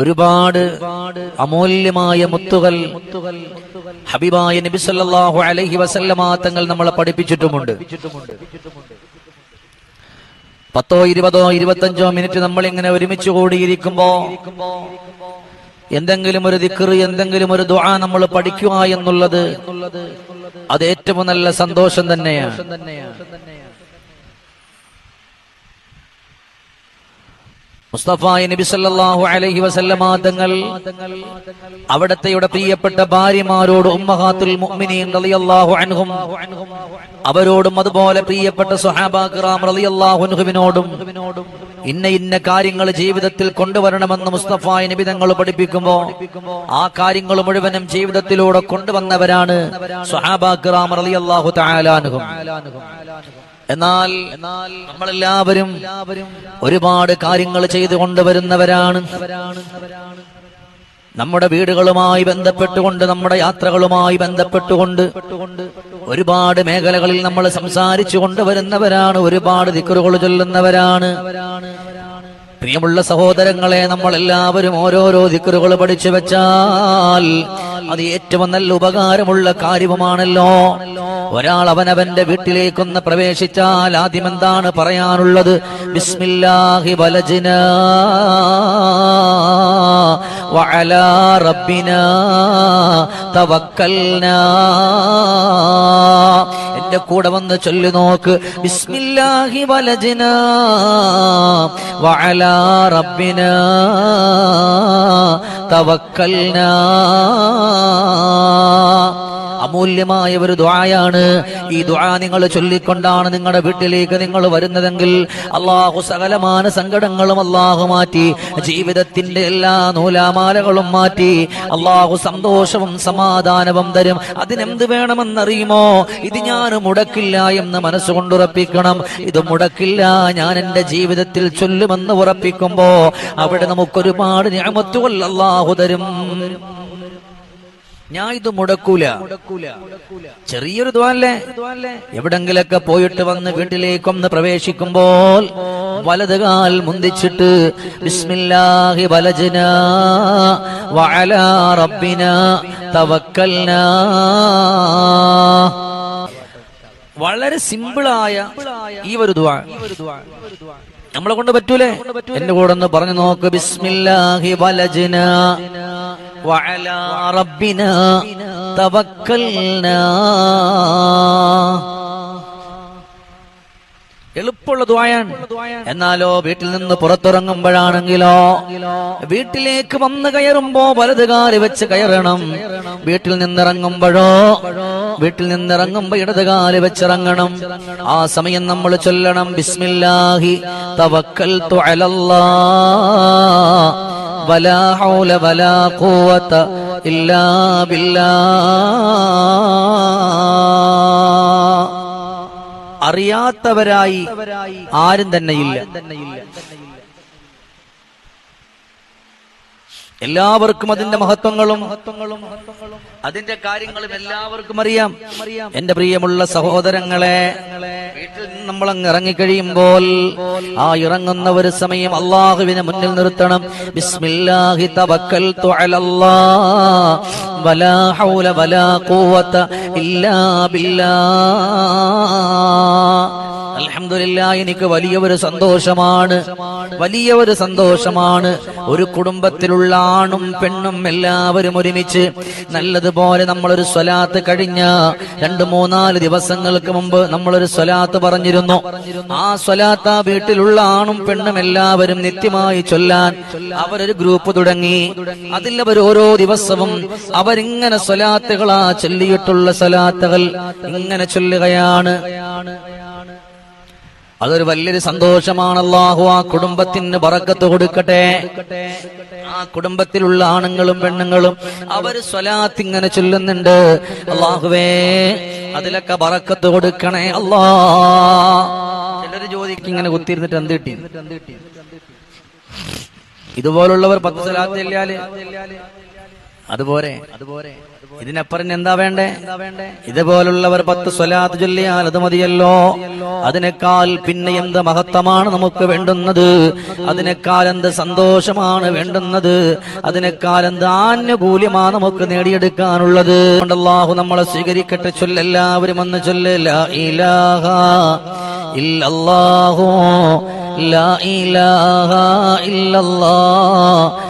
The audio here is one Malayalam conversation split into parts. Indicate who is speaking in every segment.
Speaker 1: ഒരുപാട് അമൂല്യമായ മുത്തുകൾ ഹബീബായ നബി സല്ലല്ലാഹു അലൈഹി വസല്ലമ തങ്ങൾ നമ്മളെ പഠിപ്പിച്ചിട്ടുമുണ്ട്. പത്തോ ഇരുപതോ ഇരുപത്തഞ്ചോ മിനിറ്റ് നമ്മൾ ഇങ്ങനെ ഒരുമിച്ച് കൂടിയിരിക്കുമ്പോ എന്തെങ്കിലും ഒരു ദിക്കറ് എന്തെങ്കിലും ഒരു ദുആ നമ്മൾ പഠിക്കുക എന്നുള്ളത് അത് ഏറ്റവും നല്ല സന്തോഷം തന്നെയാണ്. മുസ്തഫായ നബി സല്ലല്ലാഹു അലൈഹി വസല്ലമ തങ്ങൾ അവിടത്തെയുടെ പ്രിയപ്പെട്ട ഭാര്യമാരോട് ഉമ്മഹാത്തുൽ മുഅ്മിനീൻ റളിയല്ലാഹു അൻഹും അവരോടും അതുപോലെ പ്രിയപ്പെട്ട സ്വഹാബാ കിറാം റളിയല്ലാഹു അൻഹുവിനോടും ഇന്ന ഇന്ന കാര്യങ്ങൾ ജീവിതത്തിൽ കൊണ്ടുവരണമെന്ന് മുസ്തഫായ നബി തങ്ങൾ പഠിപ്പിക്കുമ്പോ ആ കാര്യങ്ങൾ മുഴുവനും ജീവിതത്തിലൂടെ കൊണ്ടുവന്നവരാണ് സ്വഹാബാ കിറാം റളിയല്ലാഹു തആല അൻഹും. എന്നാൽ നമ്മളെല്ലാവരും ഒരുപാട് കാര്യങ്ങൾ ചെയ്തു കൊണ്ടുവരുന്നവരാണ് നമ്മുടെ വീടുകളുമായി ബന്ധപ്പെട്ടുകൊണ്ട് നമ്മുടെ യാത്രകളുമായി ബന്ധപ്പെട്ടുകൊണ്ട് ഒരുപാട് മേഖലകളിൽ നമ്മൾ സംസാരിച്ചു കൊണ്ടുവരുന്നവരാണ് ഒരുപാട് ദിക്കറുകൾ ചൊല്ലുന്നവരാണ്. പ്രിയമുള്ള സഹോദരങ്ങളെ നമ്മൾ എല്ലാവരും ഓരോരോ ദിക്കറുകൾ പഠിച്ചു വെച്ചാൽ അത് ഏറ്റവും നല്ല ഉപകാരമുള്ള കാര്യവുമാണല്ലോ. ഒരാൾ അവനവന്റെ വീട്ടിലേക്കൊന്ന് പ്രവേശിച്ചാൽ ആദ്യം എന്താണ് പറയാനുള്ളത്? ബിസ്മില്ലാഹി വലജിന വഅലാ റബ്ബിനാ തവക്കൽനാ. എന്റെ കൂടെ വന്ന് ചൊല്ലു നോക്ക്. ബിസ്മില്ലാഹി വലജിന വഅലാ റബ്ബിനാ തവക്കൽനാ അമൂല്യമായ ഒരു ദ്വായാണ് ഈ ദ്വാ നിങ്ങൾ ചൊല്ലിക്കൊണ്ടാണ് നിങ്ങളുടെ വീട്ടിലേക്ക് നിങ്ങൾ വരുന്നതെങ്കിൽ അള്ളാഹു സകലമാന സങ്കടങ്ങളും അള്ളാഹു മാറ്റി ജീവിതത്തിന്റെ എല്ലാ നൂലാമാലകളും മാറ്റി അള്ളാഹു സന്തോഷവും സമാധാനവും തരും. അതിനെന്ത് വേണമെന്നറിയുമോ? ഇത് ഞാൻ മുടക്കില്ല എന്ന് മനസ്സുകൊണ്ടുറപ്പിക്കണം ഇത് മുടക്കില്ല ഞാൻ എന്റെ ജീവിതത്തിൽ ചൊല്ലുമെന്ന് ഉറപ്പിക്കുമ്പോ അവിടെ നമുക്കൊരുപാട് ഞാമത്തുകൾ അള്ളാഹു തരും. ഞാൻ ഇത് മുടക്കൂല. ചെറിയൊരു ദ്വാല്ലേ എവിടെങ്കിലൊക്കെ പോയിട്ട് വന്ന് വീട്ടിലേക്കൊന്ന് പ്രവേശിക്കുമ്പോൾ വലത് കാൽ മുന്തിച്ചിട്ട് ബിസ്മില്ലാഹി വളരെ സിമ്പിളായ ഈ ഒരു ദ്വാ. നമ്മളെ കൊണ്ട് പറ്റൂലേ? എന്റെ കൂടെ ഒന്ന് പറഞ്ഞു നോക്ക്. ബിസ്മില്ലാഹി വലജന. വഅലാ ربنا തവക്കൽനാ എളുപ്പമുള്ള ദ്വായാണ് എന്നാലോ വീട്ടിൽ നിന്ന് പുറത്തിറങ്ങുമ്പോഴാണെങ്കിലോ വീട്ടിലേക്ക് വന്ന് കയറുമ്പോ വലത് കാലി വെച്ച് കയറണം. വീട്ടിൽ നിന്നിറങ്ങുമ്പോഴോ വീട്ടിൽ നിന്നിറങ്ങുമ്പോ ഇടത് കാൽ വെച്ചിറങ്ങണം. ആ സമയം നമ്മൾ ചൊല്ലണം. ബിസ്മില്ലാഹി തവക്കൽ അലല്ലാ. വലാ ഹൗല വലാ ഖുവത ഇല്ലാ ബില്ലാ. അറിയാത്തവരായി ആരും തന്നെയില്ല. എല്ലാവർക്കും അതിന്റെ മഹത്വങ്ങളും അതിന്റെ കാര്യങ്ങളും എല്ലാവർക്കും അറിയാം. എന്റെ പ്രിയമുള്ള സഹോദരങ്ങളെ വീട്ടിൽ നിന്ന് നമ്മൾ അങ്ങ് ഇറങ്ങിക്കഴിയുമ്പോൾ ആ ഇറങ്ങുന്ന ഒരു സമയം അള്ളാഹുവിനെ മുന്നിൽ നിർത്തണം. ബിസ്മില്ലാഹി വലാ ഹൗല വലാ ഇല്ലാ ബില്ലാ അൽഹംദുലില്ലാ എനിക്ക് വലിയ ഒരു സന്തോഷമാണ്. വലിയ ഒരു സന്തോഷമാണ്. ഒരു കുടുംബത്തിലുള്ള ആണും പെണ്ണും എല്ലാവരും ഒരുമിച്ച് നല്ലതുപോലെ നമ്മളൊരു സ്വലാത്ത് കഴിഞ്ഞ രണ്ട് മൂന്നാൽ ദിവസങ്ങൾക്ക് മുമ്പ് നമ്മളൊരു സ്വലാത്ത് പറഞ്ഞിരുന്നു. ആ സ്വലാത്ത വീട്ടിലുള്ള ആണും പെണ്ണും എല്ലാവരും നിത്യമായി ചൊല്ലാൻ അവരൊരു ഗ്രൂപ്പ് തുടങ്ങി. അതിൽ അവർ ഓരോ ദിവസവും അവരിങ്ങനെ സ്വലാത്തുകളാ ചൊല്ലിയിട്ടുള്ള സ്വലാത്തകൾ ഇങ്ങനെ ചൊല്ലുകയാണ്. അതൊരു വലിയൊരു സന്തോഷമാണ് അള്ളാഹു ആ കുടുംബത്തിന് പറക്കത്ത് കൊടുക്കട്ടെ. ആ കുടുംബത്തിലുള്ള ആണുങ്ങളും പെണ്ണുങ്ങളും അവർ സ്വലാത്ത് ഇങ്ങനെ ചൊല്ലുന്നുണ്ട്. അള്ളാഹുവേ അതിലൊക്കെ പറക്കത്ത് കൊടുക്കണേ അല്ലാ. ചിലര് ചോദിക്കും ഇങ്ങനെ കുത്തിയിരുന്നിട്ട് എന്ത് കിട്ടി? ഇതുപോലുള്ളവർ പത്ത് സ്വലാത്ത് അതുപോലെ അതുപോലെ. ഇതിനപ്പുറം എന്താ വേണ്ടേ? ഇതുപോലുള്ളവർ പത്ത് സ്വലാത്ത് ചൊല്ലിയാൽ അത് മതിയല്ലോ. അതിനേക്കാൾ പിന്നെ എന്ത് മഹത്വമാണ് നമുക്ക് വേണ്ടുന്നത്? അതിനേക്കാൾ എന്ത് സന്തോഷമാണ് വേണ്ടുന്നത്? അതിനേക്കാൾ എന്ത് ആനുകൂല്യമാണ് നമുക്ക് നേടിയെടുക്കാനുള്ളത്? അള്ളാഹു നമ്മളെ സ്വീകരിക്കട്ടെ. ചൊല്ലെല്ലാവരും ഒന്ന് ചൊല്ലില്ല ഇലാഹ ഇല്ലല്ലാഹു. ലാ ഇലാഹ ഇല്ലല്ലാഹ്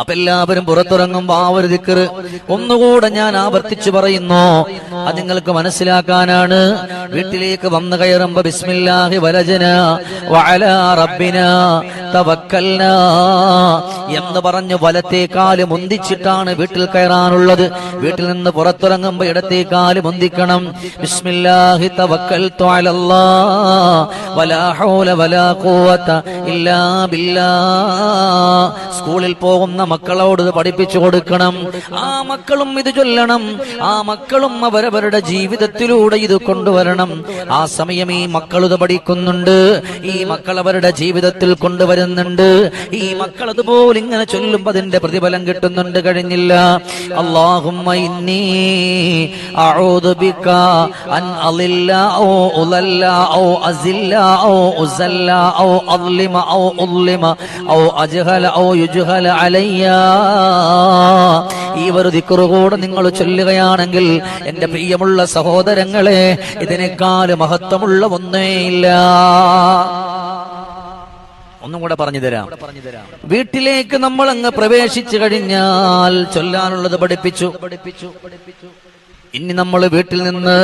Speaker 1: അപ്പൊ എല്ലാവരും പുറത്തിറങ്ങുമ്പോ ആ ഒരു ഒന്നുകൂടെ ഞാൻ ആവർത്തിച്ചു പറയുന്നു. അത് നിങ്ങൾക്ക് മനസ്സിലാക്കാനാണ്. വീട്ടിലേക്ക് വന്നു കയറുമ്പോ ബിസ്മില്ലാഹി വലജന വഅല റബ്ബിന എന്ന് പറഞ്ഞ് വലത്തേക്കാൽ മുന്തിച്ചിട്ടാണ് വീട്ടിൽ കയറാനുള്ളത്. വീട്ടിൽ നിന്ന് പുറത്തിറങ്ങുമ്പോ ഇടത്തേക്കാൽ മുന്തിക്കണം. ബിസ്മില്ലാഹി തവക്കൽതു വലാ ഹൗല വലാ ഖുവത ഇല്ലാ ബില്ലാ. സ്കൂളിൽ പോകുന്ന മക്കളോട് ഇത് പഠിപ്പിച്ചു കൊടുക്കണം. ആ മക്കളും ഇത് ചൊല്ലണം. ആ മക്കളും അവരവരുടെ ജീവിതത്തിലൂടെ ഇത് കൊണ്ടുവരണം. ആ സമയം ഈ മക്കൾ ഇത് പഠിക്കുന്നുണ്ട്. ഈ മക്കൾ അവരുടെ ജീവിതത്തിൽ കൊണ്ടുവരുന്നുണ്ട്. ഈ മക്കൾ അതുപോലെ ഇങ്ങനെ ചൊല്ലുമ്പോൾ അതിന്റെ പ്രതിഫലം കിട്ടുന്നുണ്ട് കഴിഞ്ഞില്ല. അള്ളാഹുമ്മ ഇന്നി അഊദു ബിക അൻ ഔ ഔ ഔ ഔ അദ്ലിമ ഔ അജ്ഹല ഔ യുജ്ഹല അലയ്യ ഈ ഒരു ദിക്കുറു കൂടെ നിങ്ങൾ ചൊല്ലുകയാണെങ്കിൽ എന്റെ പ്രിയമുള്ള സഹോദരങ്ങളെ ഇതിനേക്കാൾ മഹത്വമുള്ള ഒന്നേയില്ല ഒന്നും കൂടെ പറഞ്ഞു തരാം. വീട്ടിലേക്ക് നമ്മൾ അങ്ങ് പ്രവേശിച്ചു കഴിഞ്ഞാൽ ചൊല്ലാനുള്ളത് പഠിപ്പിച്ചു പഠിപ്പിച്ചു പഠിപ്പിച്ചു. ഇനി നമ്മൾ വീട്ടിൽ നിന്ന്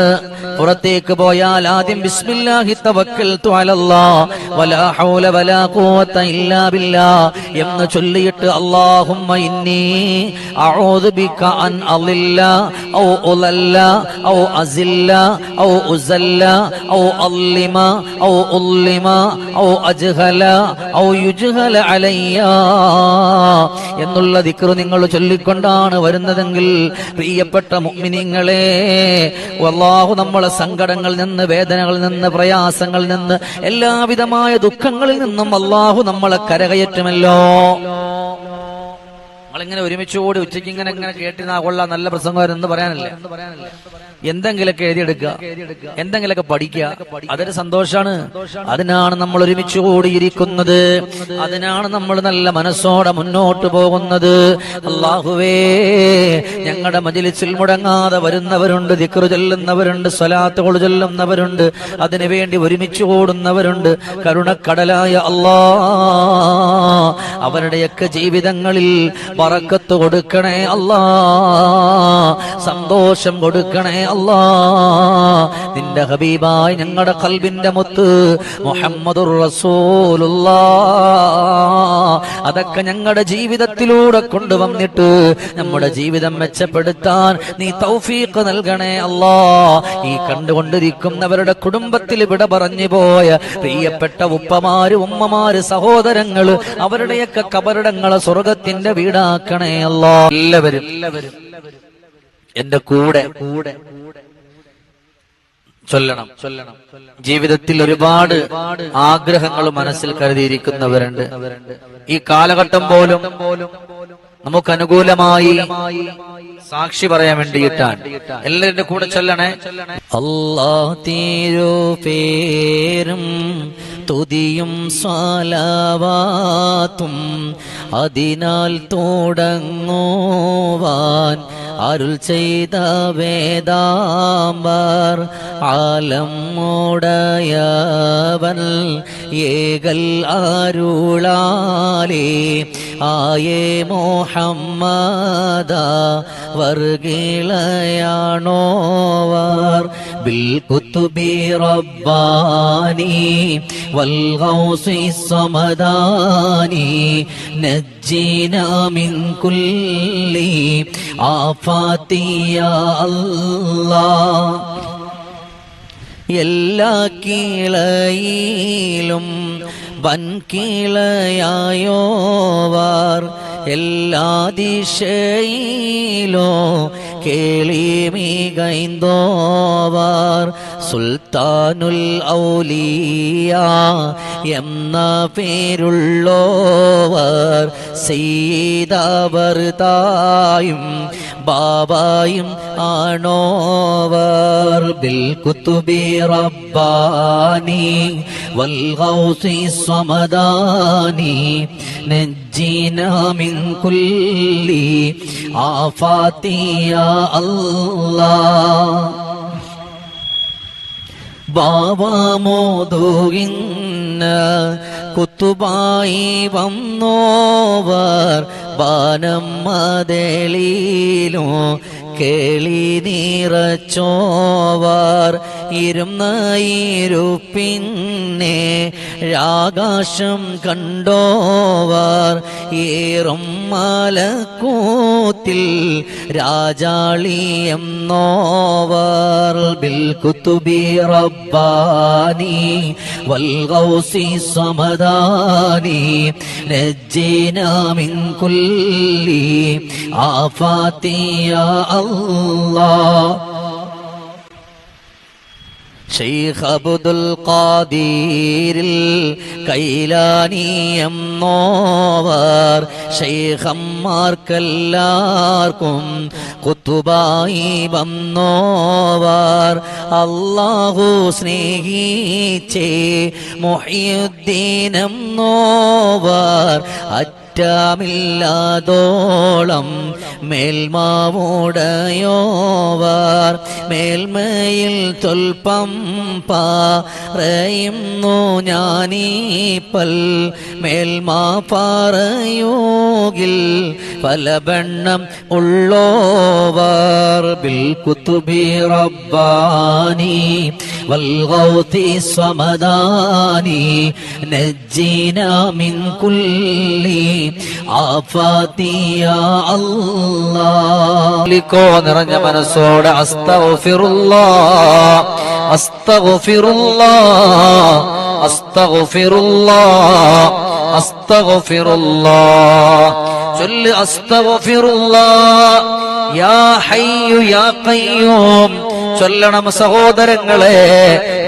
Speaker 1: പുറത്തേക്ക് പോയാൽ ആദ്യം ബിസ്മില്ലാഹി തവക്കൽതു അലല്ലാഹ്. വലാ ഹൗല വലാ ഖുവത ഇല്ലാ ബില്ലാ എന്ന് ചൊല്ലിയിട്ട് അല്ലാഹുമ്മ ഇന്നി അഊദു ബിക അൻ അളില്ല ഔ ഉലല്ല ഔ അസില്ല ഔ ഉസല്ല ഔ അള്ളിമ ഔ ഉല്ലിമ ഔ അജ്ഹല ഔ യുജ്ഹല അലയ്യ എന്നുള്ള ദിക്ർ നിങ്ങൾ ചൊല്ലിക്കൊണ്ടാണ് വരുന്നതെങ്കിൽ പ്രിയപ്പെട്ട മുഅ്മിനീങ്ങളെ അല്ലാഹു നമ്മളെ സങ്കടങ്ങളിൽ നിന്ന് വേദനകളിൽ നിന്ന് പ്രയാസങ്ങളിൽ നിന്ന് എല്ലാവിധമായ ദുഃഖങ്ങളിൽ നിന്നും അല്ലാഹു നമ്മളെ കരകയറ്റുമല്ലോ. നമ്മളിങ്ങനെ ഒരുമിച്ച് കൂടി ഉച്ചയ്ക്ക് ഇങ്ങനെ ഇങ്ങനെ കേട്ടിരുന്നാ കൊള്ളാം നല്ല പ്രസംഗം എന്ന് പറയാനല്ലേ? എന്തെങ്കിലൊക്കെ എഴുതിയെടുക്കുക എന്തെങ്കിലൊക്കെ പഠിക്കുക അതൊരു സന്തോഷാണ്. അതിനാണ് നമ്മൾ ഒരുമിച്ച് കൂടിയിരിക്കുന്നത് അതിനാണ് നമ്മൾ നല്ല മനസ്സോടെ മുന്നോട്ട് പോകുന്നത്. അള്ളാഹുവേ ഞങ്ങളുടെ മജിലിസിൽ മുടങ്ങാതെ വരുന്നവരുണ്ട് ദിക്റു ചൊല്ലുന്നവരുണ്ട് സ്വലാത്തുകൾ ചൊല്ലുന്നവരുണ്ട് അതിനുവേണ്ടി ഒരുമിച്ച് കൂടുന്നവരുണ്ട് കരുണക്കടലായ അള്ളാ അവരുടെയൊക്കെ ജീവിതങ്ങളിൽ പറക്കത്ത് കൊടുക്കണേ അല്ലാ. സന്തോഷം കൊടുക്കണേ അല്ലാ. നിന്റെ ഹബീബായി ഞങ്ങളുടെ കൽബിന്റെ മുത്ത് മുഹമ്മദുർ റസൂലുള്ള. അതൊക്കെ ഞങ്ങളുടെ ജീവിതത്തിലൂടെ കൊണ്ടുവന്നിട്ട് നമ്മുടെ ജീവിതം മെച്ചപ്പെടുത്താൻ നീ തൗഫീഖ് നൽകണേ അല്ലാ. ഈ കണ്ടുകൊണ്ടിരിക്കുന്നവരുടെ കുടുംബത്തിൽ ഇവിടെ പറഞ്ഞു പോയ പ്രിയപ്പെട്ട ഉപ്പമാര് ഉമ്മമാര് സഹോദരങ്ങൾ അവരുടെയൊക്കെ കബറിടങ്ങളെ സ്വർഗത്തിന്റെ വീടാക്കണേ അല്ലോ. എല്ലാവരും എന്റെ കൂടെ കൂടെ ചൊല്ലണം ചൊല്ലണം. ജീവിതത്തിൽ ഒരുപാട് ആഗ്രഹങ്ങൾ മനസ്സിൽ കരുതിയിരിക്കുന്നവരുണ്ട്. ഈ കാലഘട്ടം പോലും നമുക്ക് അനുകൂലമായി സാക്ഷി പറയാൻ വേണ്ടിയിട്ടാണ്. എല്ലാവരുടെ കൂടെ ചൊല്ലണേ. അല്ലാ തീരോ പേരും തുതിയും സ്വാലാവാത്തും അതിനാൽ തുടങ്ങോവാൻ അരുൾ ചെയ്ത വേദാംബർ ആലം ഉടയവൻ ഏകൽ അരുളാലേ ആയേ മോഹമ്മദ വർഗീളയാണോവർ. ബിൽകുത്തുബി റബ്ബാനി വൽഗൗസി സമദാനി നജ്ജീന മിൻ കുല്ലി ആഫാത്തിയ അല്ലാഹ് എല്ലാ കീളയിലും വൻകീളയായോ എല്ലാ ദിശയിലോ കേളിമികൈന്തോവർ സുൽത്താനുൽ ഔലിയ എന്ന പേരുള്ളോവർ സെയ്തവർ തായും ബാബായും ആണോവർ. ബിൽ കുത്തുബി റബ്ബാനി വൽ ഗൗസി സ്വമദാനി നജ്ജിന മിൻ കുല്ലി ആഫാത്തിയ അല്ലാഹ്. ബാവാമോദോയിന്ന കുത്തുബായി വന്നോവർ ബാനം മതളിയിലോ കേളി നീറച്ചോവർ ഇരുന്നയിരുപ്പിന്നെ രാകാശം കണ്ടോവർ. ഏറും മലക്കൂത്തിൽ രാജാളിയം നോവർ ബിൽകുത്തുബി റബ്ബാനി വൽ ഗൗസി സമദാനി നജ്ജീനാമിൻ കുല്ലി ആഫാത്തിയ അല്ലാഹ്. ഷെയ്ഖ് അബ്ദുൽ ഖാദീരിൽ കൈലാനിയം നോവർ. ഷെയ്ഖന്മാർക്കെല്ലാവർക്കും കുത്തുബായി വന്നോവർ. അള്ളാഹു സ്നേഹിച്ചേ മൊഹിയുദ്ദീനം നോവർ അറ്റമില്ലാതോളം മേൽമാവുടയോവർ മേൽമയിൽ തൊൽപ്പം പറയുന്നു ഞാനീപ്പൽ മേൽമാ പറയൂകിൽ പല ബണ്ണം ഉള്ളോവർ ബിൽ കുത്തുബി റബ്ബാനി والغوث الصمداني نجينا من كل ആഫാത്തിയോ നിറഞ്ഞ മനസ്സോടെ അസ്തഫിറുല്ലാ അസ്തഫിറുല്ലാ അസ്തഫിറുല്ലാ അസ്തഫിറുല്ലാ ചൊല്ല് അസ്തഫിറുല്ലാ യാ ഹയ്യു യാ ഖയ്യൂം. ചൊല്ലണം സഹോദരങ്ങളെ.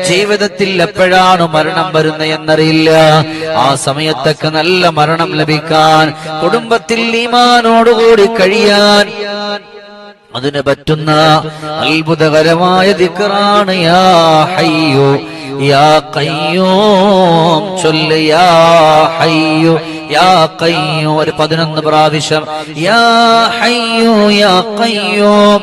Speaker 1: ജീവിതത്തിൽ എപ്പോഴാണ് മരണം വരുന്നത് എന്നറിയില്ല. ആ സമയത്തൊക്കെ നല്ല മരണം ലഭിക്കാൻ കുടുംബത്തിൽ ഈമാനോടുകൂടി കഴിയാൻ അതിന് പറ്റുന്ന അത്ഭുതകരമായ ദിക്കറാണ് യാ ഹയ്യോ യാ കയ്യോ ചൊല്ല യാ ഹയ്യോ യാ കയ്യോ ഒരു പതിനൊന്ന് പ്രാവശ്യം യാ ഹയ്യോ യാ കയ്യോം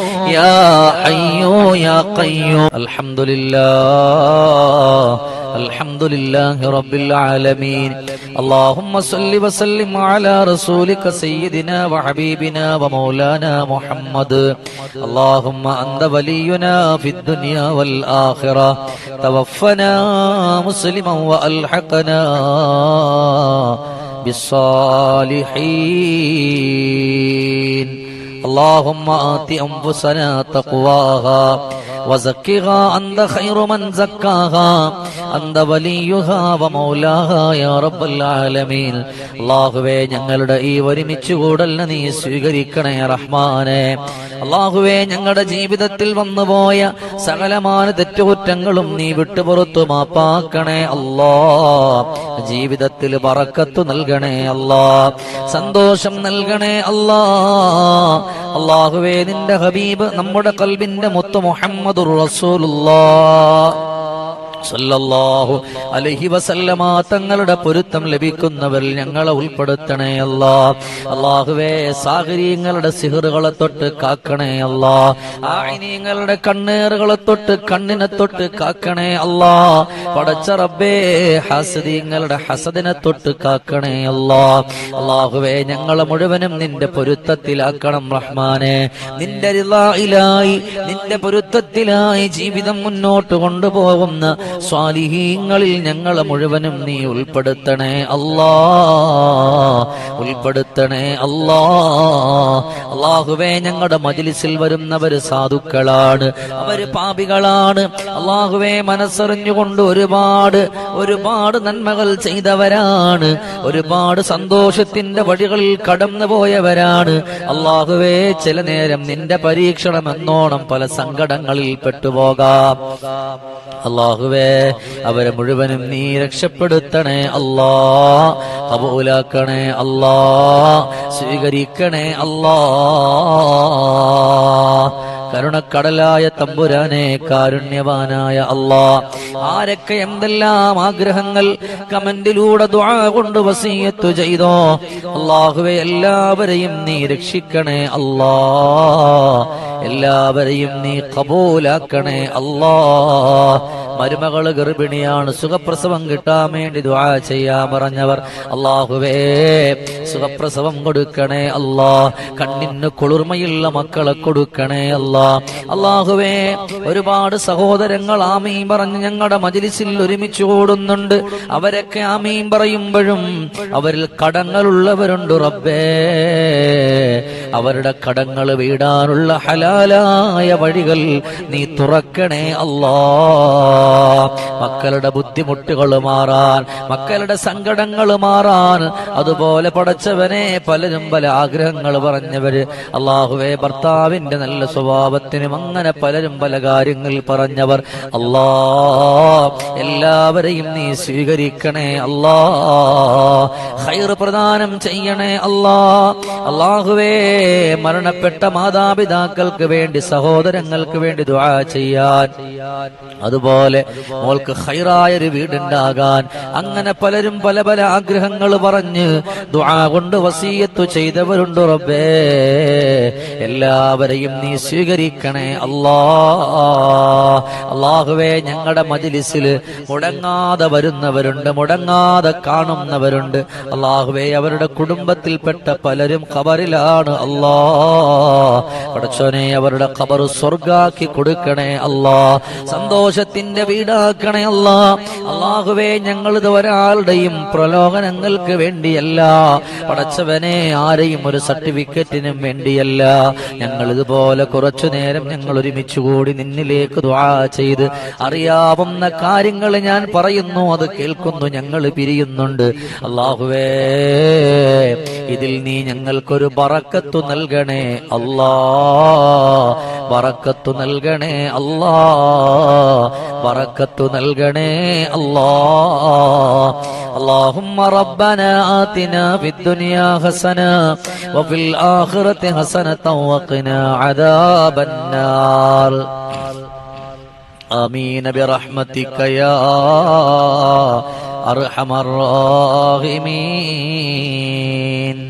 Speaker 1: يا حي يا قيوم الحمد لله الحمد لله رب العالمين اللهم صل وسلم على رسولك سيدنا وحبيبنا ومولانا محمد اللهم انت ولينا في الدنيا والاخره توفنا مسلما والحقنا بالصالحين اللهم آت أنفسنا تقواها وزكها أنت خير من زكاها أنت وليها ومولاها يا رب العالمين അള്ളാഹുവേ ഞങ്ങളുടെ ഈ ഒരുമിച്ച് കൂടലിനെ നീ സ്വീകരിക്കണേ റഹ്മാനെ അള്ളാഹുവേ ഞങ്ങളുടെ ജീവിതത്തിൽ വന്നുപോയ സകലമായ തെറ്റുകുറ്റങ്ങളും നീ വിട്ടുപുറത്തു മാപ്പാക്കണേ അല്ലാ. ജീവിതത്തിൽ വറക്കത്തു നൽകണേ അല്ലാ. സന്തോഷം നൽകണേ അല്ലാ. അള്ളാഹുവേ നിന്റെ ഹബീബ് നമ്മുടെ കൽബിന്റെ മുത്ത് മുഹമ്മദ് റസൂലുള്ളാ. സല്ലല്ലാഹു വസല്ലമ തങ്ങളുടെ പൊരുത്തം ലഭിക്കുന്നവരിൽ ഞങ്ങളെ ഉൾപ്പെടുത്തണേ അല്ലാ. അള്ളാഹുവേ സാഹചര്യങ്ങളുടെ സിഹറുകളെ തൊട്ട് കാക്കണേ അല്ലാ. ആയിനീങ്ങളുടെ കണ്ണേറുകളെ തൊട്ട് കണ്ണിനെ തൊട്ട് കാക്കണേ അല്ലാ. പടച്ച റബ്ബേ ഹസദീങ്ങളുടെ ഹസദിനെ തൊട്ട് കാക്കണേ അല്ലാ. അള്ളാഹുവേ ഞങ്ങളെ മുഴുവനും നിന്റെ പൊരുത്തത്തിലാക്കണം റഹ്മാനെ. നിന്റെ ഇലായി നിന്റെ പൊരുത്തത്തിലായി ജീവിതം മുന്നോട്ട് കൊണ്ടുപോകുന്ന സ്വാലിഹീങ്ങളിൽ ഞങ്ങളെ മുഴുവനും നീ ഉൾപ്പെടുത്തണേ അല്ലാ. ഉൾപ്പെടുത്തണേ അല്ലാ. അള്ളാഹുവേ ഞങ്ങളുടെ മജിലിസിൽ വരുന്നവര് സാധുക്കളാണ്. അവർ പാപികളാണ്. അള്ളാഹുവേ മനസ്സറിഞ്ഞുകൊണ്ട് ഒരുപാട് ഒരുപാട് നന്മകൾ ചെയ്തവരാണ്. ഒരുപാട് സന്തോഷത്തിന്റെ വഴികളിൽ കടന്നു പോയവരാണ്. അള്ളാഹുവേ ചില നേരം നിന്റെ പരീക്ഷണം എന്നോണം പല സങ്കടങ്ങളിൽ പെട്ടുപോകാം. അള്ളാഹുവേ അവരെ മുഴുവനും നീ രക്ഷപ്പെടുത്തണേ അല്ലാ കബൂലാക്കണേ അല്ലാ സ്വീകരിക്കണേ അല്ലാ. കരുണക്കടലായ തമ്പുരാനെ കാരുണ്യവാനായ അള്ളാ ആരൊക്കെ എന്തെല്ലാം ആഗ്രഹങ്ങൾ കമന്റിലൂടെ കൊണ്ട് വസീയത്തു ചെയ്തോ അള്ളാഹുവെ എല്ലാവരെയും നീ രക്ഷിക്കണേ അല്ലാ. എല്ലാവരെയും നീ കബൂലാക്കണേ അല്ലാ. മരുമകൾ ഗർഭിണിയാണ്. സുഖപ്രസവം കിട്ടാൻ വേണ്ടി ദുആ ചെയ്യാൻ പറഞ്ഞവർ അള്ളാഹുവേ സുഖപ്രസവം കൊടുക്കണേ അല്ലാ. കണ്ണിന് കുളിർമയുള്ള മക്കളെ കൊടുക്കണേ അല്ലാ. അള്ളാഹുവേ ഒരുപാട് സഹോദരങ്ങൾ ആമീൻ പറഞ്ഞ് ഞങ്ങളുടെ മജിലിസിൽ ഒരുമിച്ച് ഓടുന്നുണ്ട് അവരൊക്കെ ആമീൻ പറയുമ്പോഴും അവരിൽ കടങ്ങളുള്ളവരുണ്ട് റബ്ബേ. അവരുടെ കടങ്ങൾ വീടാനുള്ള ഹലാലായ വഴികൾ നീ തുറക്കണേ അല്ലാ. മക്കളുടെ ബുദ്ധിമുട്ടുകൾ മാറാൻ മക്കളുടെ സങ്കടങ്ങൾ മാറാൻ. അതുപോലെ പടച്ചവനെ പലരും പല ആഗ്രഹങ്ങൾ പറഞ്ഞവര്. അള്ളാഹുവെ ഭർത്താവിന്റെ നല്ല സ്വഭാവത്തിനും അങ്ങനെ പലരും പല കാര്യങ്ങൾ പറഞ്ഞവർ. അല്ലാ എല്ലാവരെയും നീ സ്വീകരിക്കണേ അല്ലാ. പ്രദാനം ചെയ്യണേ അല്ലാ. അള്ളാഹുവേ മരണപ്പെട്ട മാതാപിതാക്കൾക്ക് വേണ്ടി സഹോദരങ്ങൾക്ക് വേണ്ടി ദുആ ചെയ്യാൻ. അതുപോലെ മോൾക്ക് ഹൈറായ ഒരു വീടുണ്ടാകാൻ അങ്ങനെ പലരും പല പല ആഗ്രഹങ്ങൾ പറഞ്ഞ് ദുആ കൊണ്ട് വസീയത്തു ചെയ്തവരുണ്ട് റബ്ബേ. എല്ലാവരെയും നീ സ്വീകരിക്കണേ അല്ലാ. അള്ളാഹുവേ ഞങ്ങളുടെ മജിലിസിൽ മുടങ്ങാതെ വരുന്നവരുണ്ട് മുടങ്ങാതെ കാണുന്നവരുണ്ട്. അള്ളാഹുവേ അവരുടെ കുടുംബത്തിൽപ്പെട്ട പലരും ഖബറിലാണ് അല്ലാ. പടച്ചോനെ അവരുടെ ഖബർ സ്വർഗാക്കി കൊടുക്കണേ അല്ലാ. സന്തോഷത്തിന്റെ വീടാക്കണേ അല്ലാ. അള്ളാഹുവേ ഇത് ഒരാളുടെയും പ്രലോഭനങ്ങൾക്ക് വേണ്ടിയല്ല. പടച്ചവനെ ആരെയും ഒരു സർട്ടിഫിക്കറ്റിനും വേണ്ടിയല്ല. ഞങ്ങൾ ഇതുപോലെ കുറച്ചു നേരം ഞങ്ങൾ ഒരുമിച്ച് കൂടി നിന്നിലേക്ക് ചെയ്ത് അറിയാവുന്ന കാര്യങ്ങൾ ഞാൻ പറയുന്നു അത് കേൾക്കുന്നു ഞങ്ങൾ പിരിയുന്നുണ്ട്. അള്ളാഹുവേ ഇതിൽ നീ ഞങ്ങൾക്കൊരു പറക്കത്തു നൽകണേ. അല്ലാ. ബറക്കത്തു നൽകണേ അല്ലാ ബറക്കത്തു നൽകണേ അല്ലാ اللهم ربنا آتنا في الدنيا حسنة وفي الآخرة حسنة وقنا عذاب النار آمين برحمتك يا أرحم الراحمين